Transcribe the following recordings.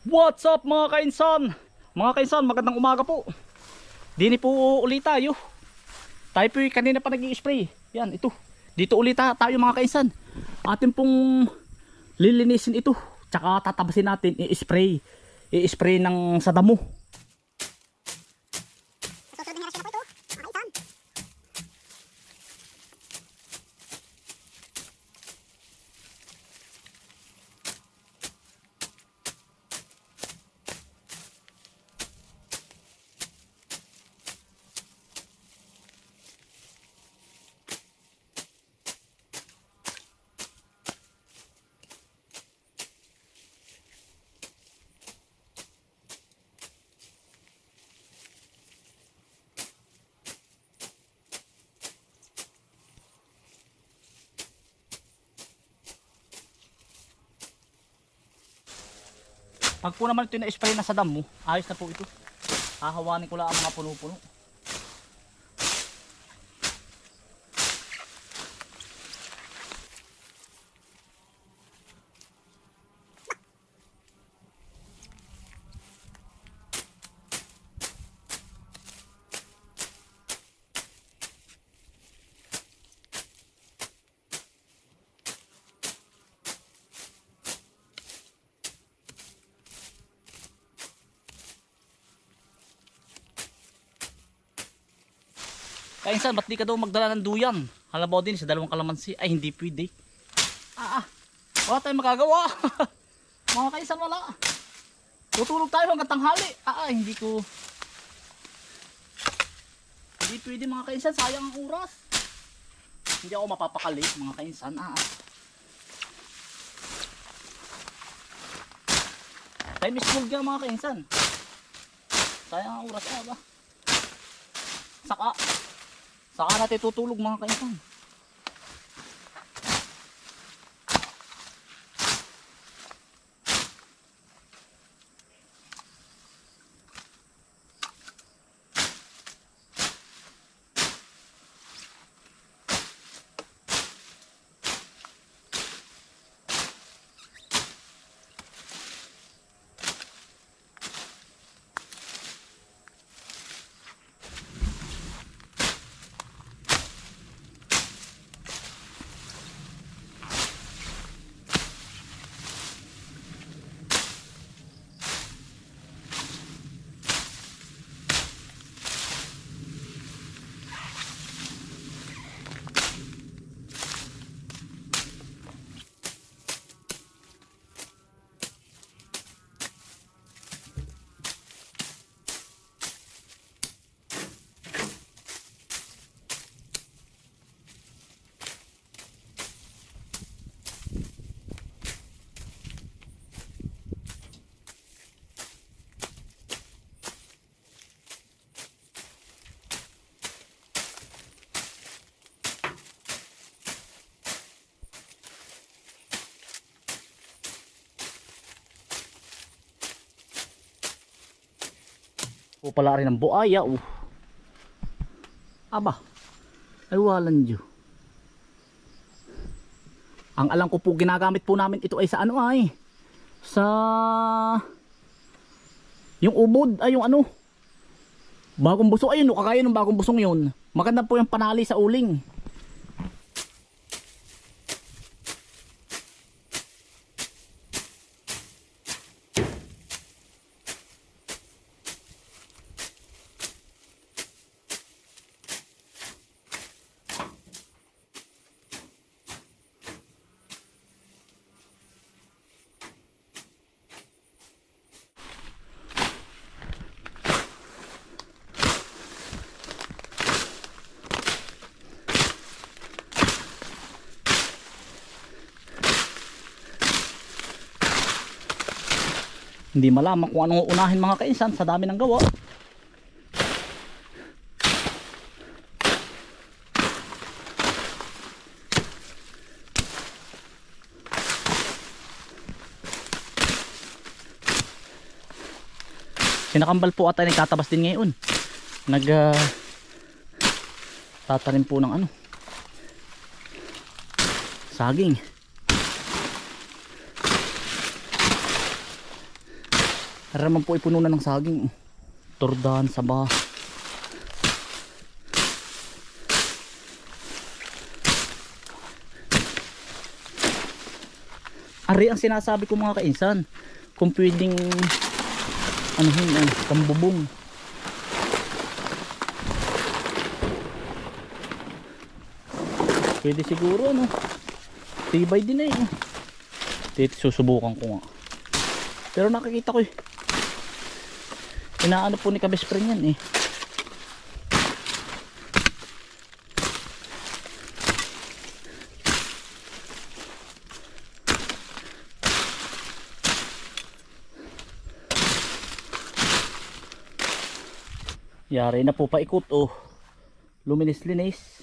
What's up mga kainsan? Mga kainsan, magandang umaga po. Dini po ulit tayo. Tayo po kanina pa nag spray Yan, ito. Dito ulit ta- tayo mga kainsan. Atin pong lilinisin ito. Tsaka tatabasin natin i-spray. I-spray ng sa damo. Susunod na rasyon na po ito. Mga kaisan. Pag po naman ito na-spray na sa damo, ayos na po ito. Hahawanin ko lang ang mga puno-puno. Kainsan, ba't di ka daw magdala ng duyan? Halabaw din sa dalawang kalamansi. Ay, hindi pwede. Ah, ah. Wala tayong magagawa. Mga kainsan, wala. Tutulog tayo hanggang tanghali. Ah, ah, hindi ko... Hindi pwede mga kainsan, sayang ang oras. Hindi ako mapapakali, mga kainsan. Ah, ah. Time is yan mga kainsan. Sayang ang oras. Ah, ba? Saka, Saka natin tutulog mga kainsan. O pala rin ang buaya. Oh. Aba. Ay walan Diyo. Ang alam ko po ginagamit po namin ito ay sa ano ay. Sa yung ubod ay yung ano. Bagong buso ayun, no, kagaya ng bagong busong yun. Maganda po yung panali sa uling. Hindi malaman kung anong unahin mga kainsan sa dami ng gawa. Sinakambal po ata nagtatabas din ngayon. Nag ah, tatanim po ng ano. Saging. Para naman po ipuno na ng saging. Turdahan sa ba. Ari ang sinasabi ko mga kainsan. Kung pwedeng ano yun, ano, pambubong. Pwede siguro ano. Tibay din eh. Susubukan ko nga. Pero nakikita ko eh. Inaano po ni Kabespring yan eh. Yari na po paikot oh. Luminis-linis.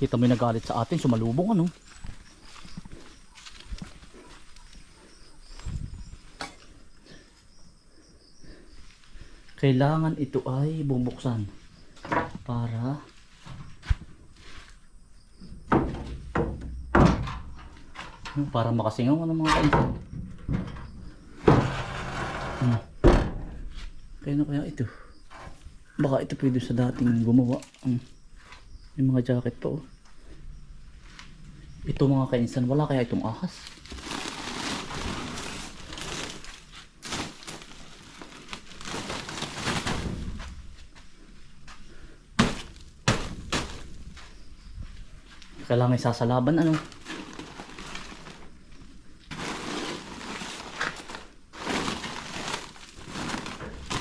Kita mo yung nagalit sa atin, sumalubong ano. Kailangan ito ay bubuksan para para makasingaw ano mga kainsan. Hmm. Kaya na kaya ito. Baka ito pwede sa dating gumawa. Hmm. Yung mga jacket pa oh. Ito mga kainsan, wala kaya itong ahas. Kailangan isasalaban ano.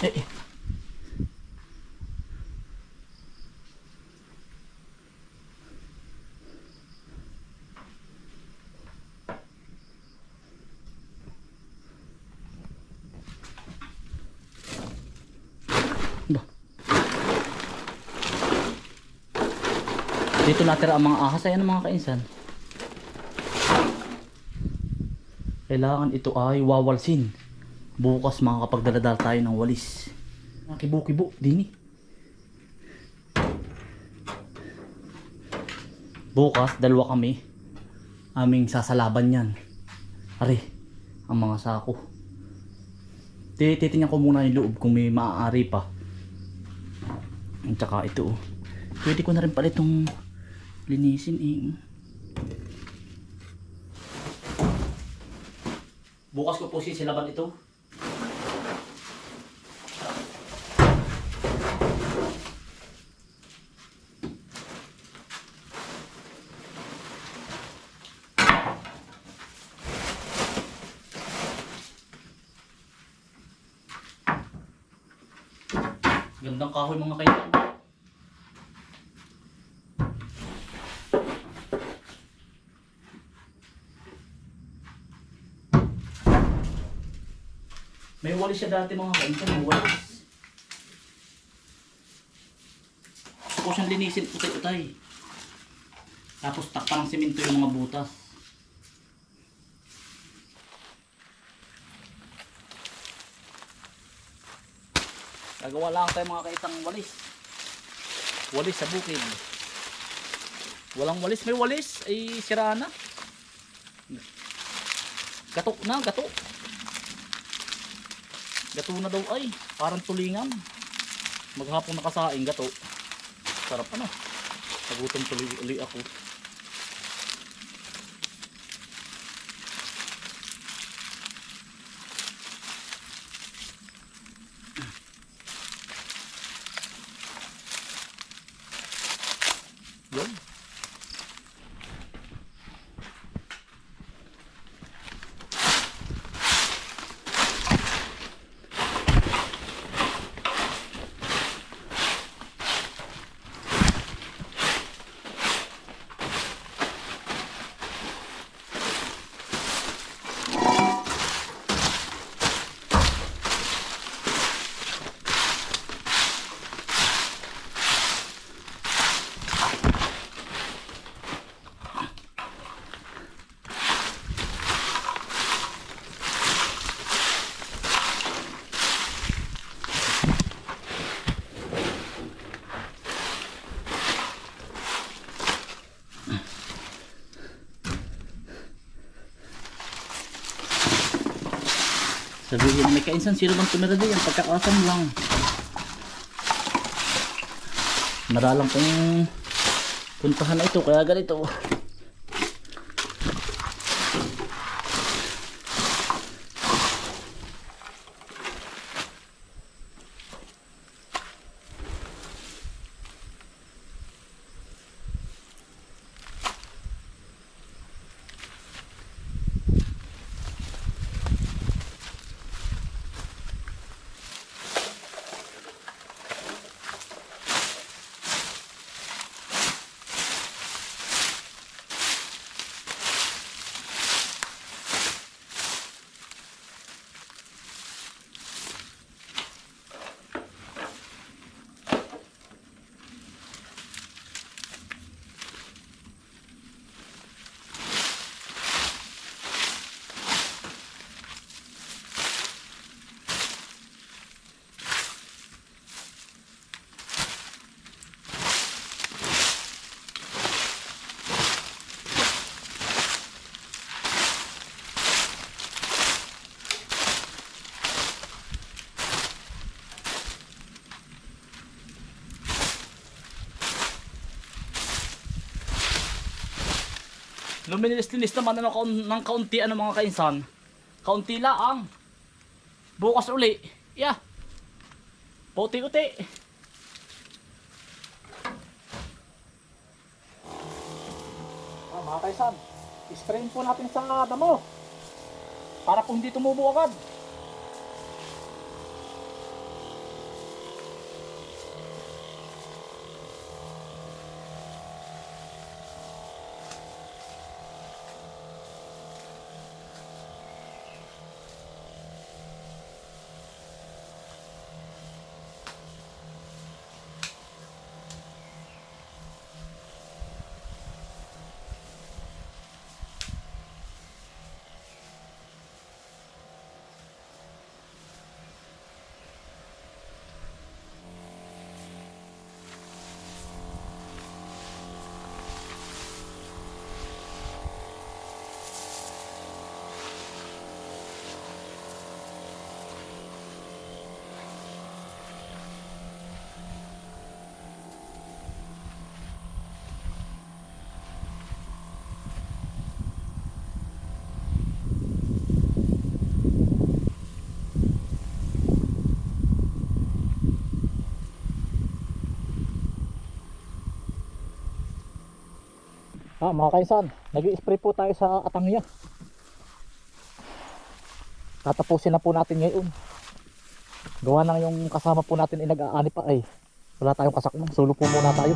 Eh, eh. Ba? Dito natira ang mga ahas ayan ang mga kainsan. Kailangan ito ay wawalsin. Bukas makakapagdaladal tayo ng walis. Nakibo-kibo, dini. Bukas, dalawa kami. Aming sasalaban yan. Ari, ang mga sako. Titingnan ko muna yung loob kung may maaari pa. At saka ito. Pwede ko na rin pala itong linisin eh. Bukas ko po sisilaban ito. Gandang kahoy mga kaibigan. May walis siya dati mga kaibigan, may walis. Ko siyang linisin utay-utay. Tapos takpan ng simento yung mga butas. Gagawa lang tayo mga kaitang walis. Walis sa bukid. Walang walis. May walis. Ay sira na. Gato na, gato. Gato na daw ay. Parang tulingan. Maghapon nakasaing gato. Sarap ano. Nagutom tuloy ako. Kainsan, sino bang tumira diyan? Pagkakasam lang. Maralang kong puntahan na ito, kaya ganito. Luminis-linis naman ano, kaun- ng kaunti ano mga kainsan. Kaunti laang. Bukas uli. Yeah. Puti-uti. Ah, mga kaisan, sprayin po natin sa damo. Para po hindi tumubo agad. Ah, mga kaisan, nag-spray po tayo sa atangya. Tatapusin na po natin ngayon. Gawa nang yung kasama po natin ay nag-aani pa ay wala tayong kasakmang. Sulo po muna tayo.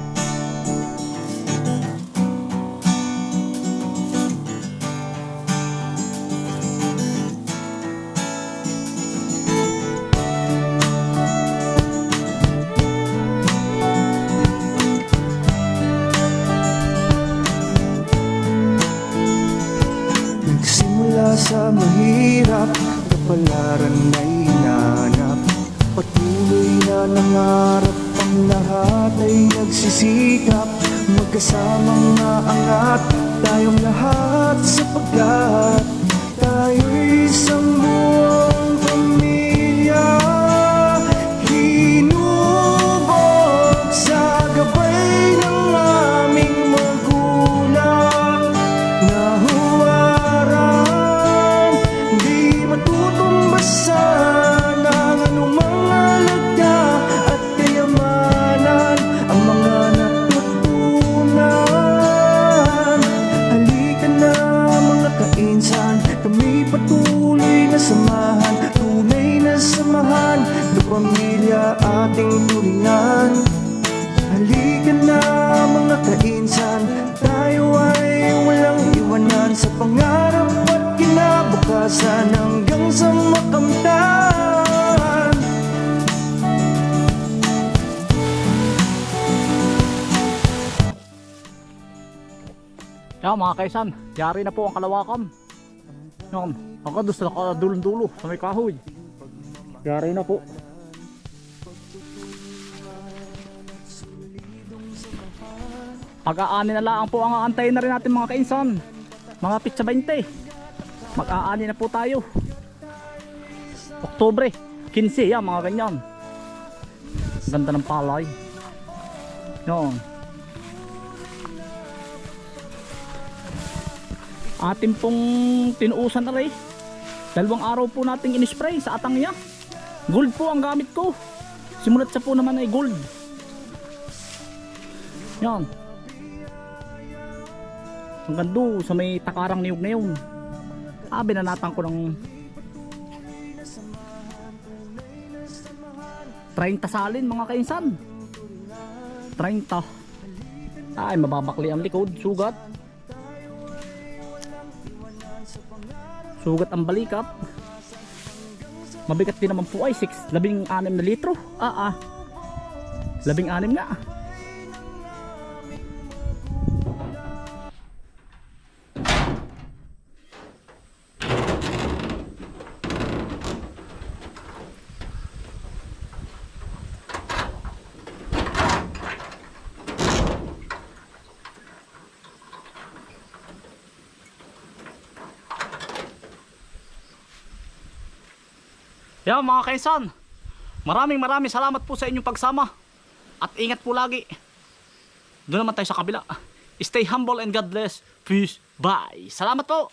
Kapalaran na inanap Patuloy na nangarap Ang lahat ay nagsisikap. Magkasamang naangat Tayong lahat sapagkat Tayo'y isang buong kinabukasan Hanggang sa makamtan Kaya mga kaisan, yari na po ang kalawakan. Yan, hanggang doon sa nakadulong-dulo sa may kahoy. Yari na po. Pag-aani na lang po ang aantayin na rin natin mga kainsan. Mga pitsa 20. Mag-aani na po tayo. Oktobre, 15 yan mga ganyan. Ganda ng palay. Yan. Atin pong tinuusan na rin. Dalawang araw po nating in-spray sa atang niya. Gold po ang gamit ko. Simulat sa po naman ay gold. Yan. Hanggang doon sa may takarang niyog na yun. Ah, binanatan ko ng 30 salin mga kainsan. 30. Ay, mababakli ang likod. Sugat. Sugat ang balikat. Mabigat din naman po ay 6, labing anim na litro. Ah ah. Labing anim nga. Yan mga kaisan. Maraming maraming salamat po sa inyong pagsama. At ingat po lagi. Doon naman tayo sa kabila. Stay humble and God bless. Peace. Bye. Salamat po.